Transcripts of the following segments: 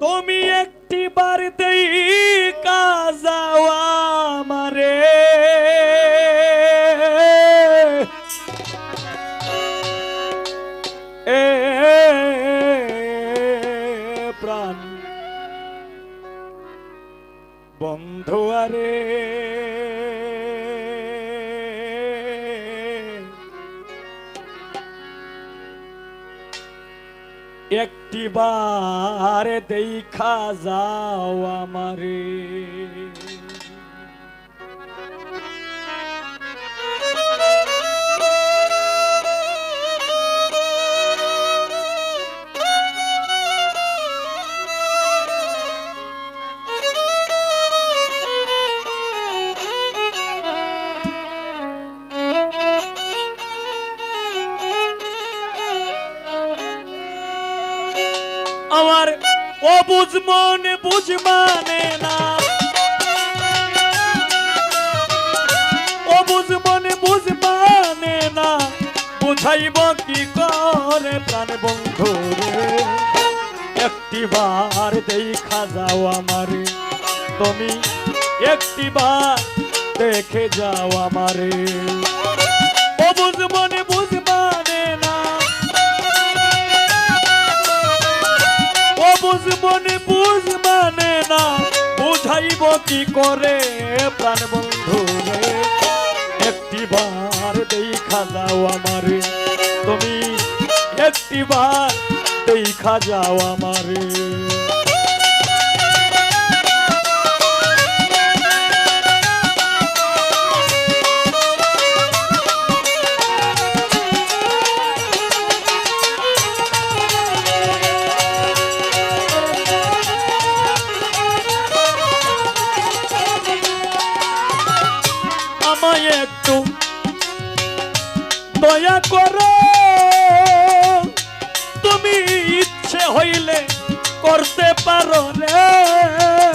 তুমি একটি বাড়িতেই দেই কাজাওয়া মারে এ প্রাণ। বন্ধু আরে একটি বারে দেখা যাও আমারে। অবুঝ মনে, বুঝ মানে না। অবুঝ মনে, বুঝ মানে না। বুঝাইব কি করে প্রাণ বন্ধু রে? একটি বার দেখা যাও আমারে। তুমি একটি বার দেখে যাও আমারে। অবুঝ মনে, বুঝ বুঝবনে বুঝ মানে না, বুঝাইব কি করে প্রাণ বন্ধু একটি বার দেখা যাও আমারে, তুমি একটি বার দেখা যাও আমারে। দয়া করো। তুমি ইচ্ছে হইলে করতে পারো রে।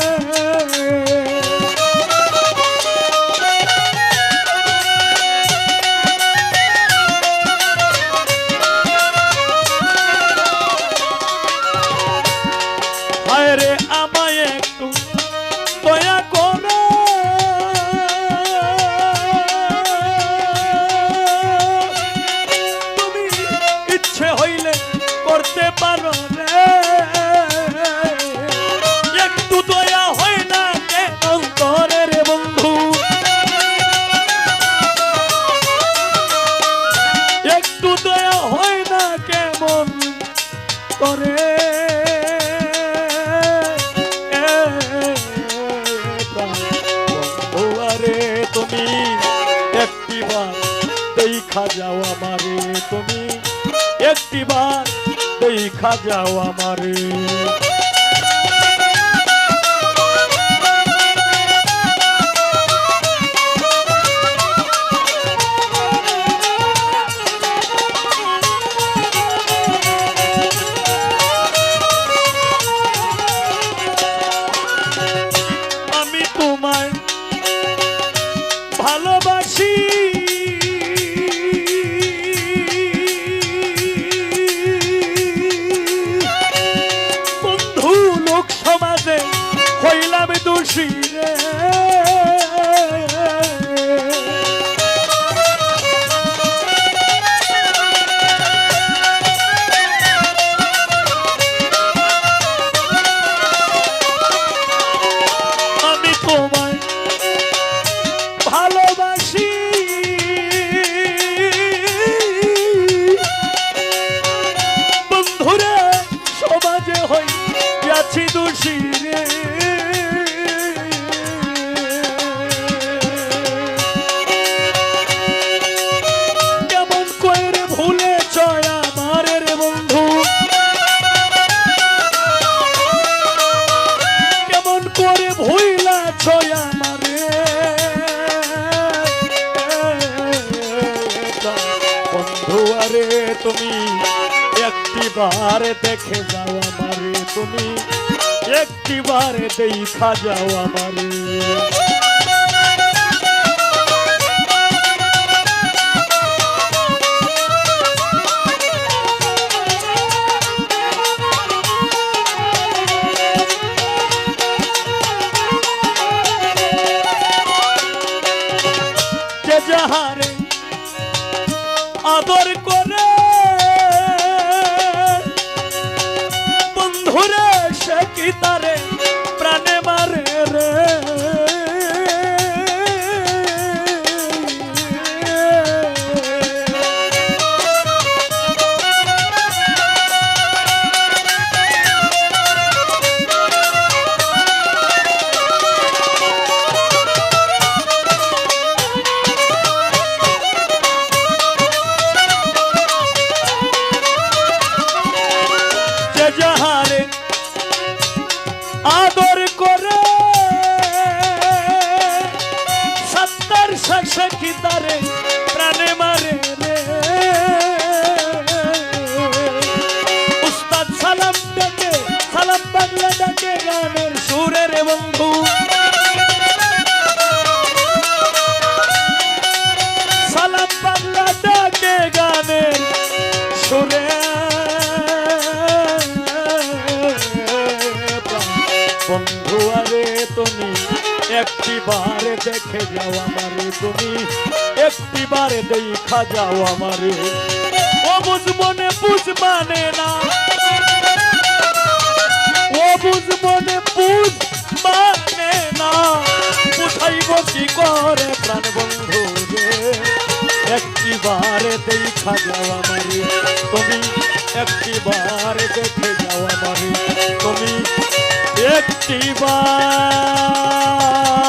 দেখা যাও আমারে তুমি। একটিবার দেখা যাও আমারে। তুমি একটি বার দেখে যাও আমারে তুমি একটি বার দেখা যাও আমারে। বন্ধু। সালাম বাংলা ডাকে গানের সুরে। বন্ধু, আরে তুমি একটি বারে দেখে যাও আমারে তুমি। একটি বারে দেখা যাও আমারে। বুঝ মনে বুঝ মানে না। বুঝ মনে বুঝ করে প্রাণ বন্ধু রে একটি বারে দেখা যাও আমারে। তুমি একটি বারে দেখে যাও আমারে। তুমি একটি বার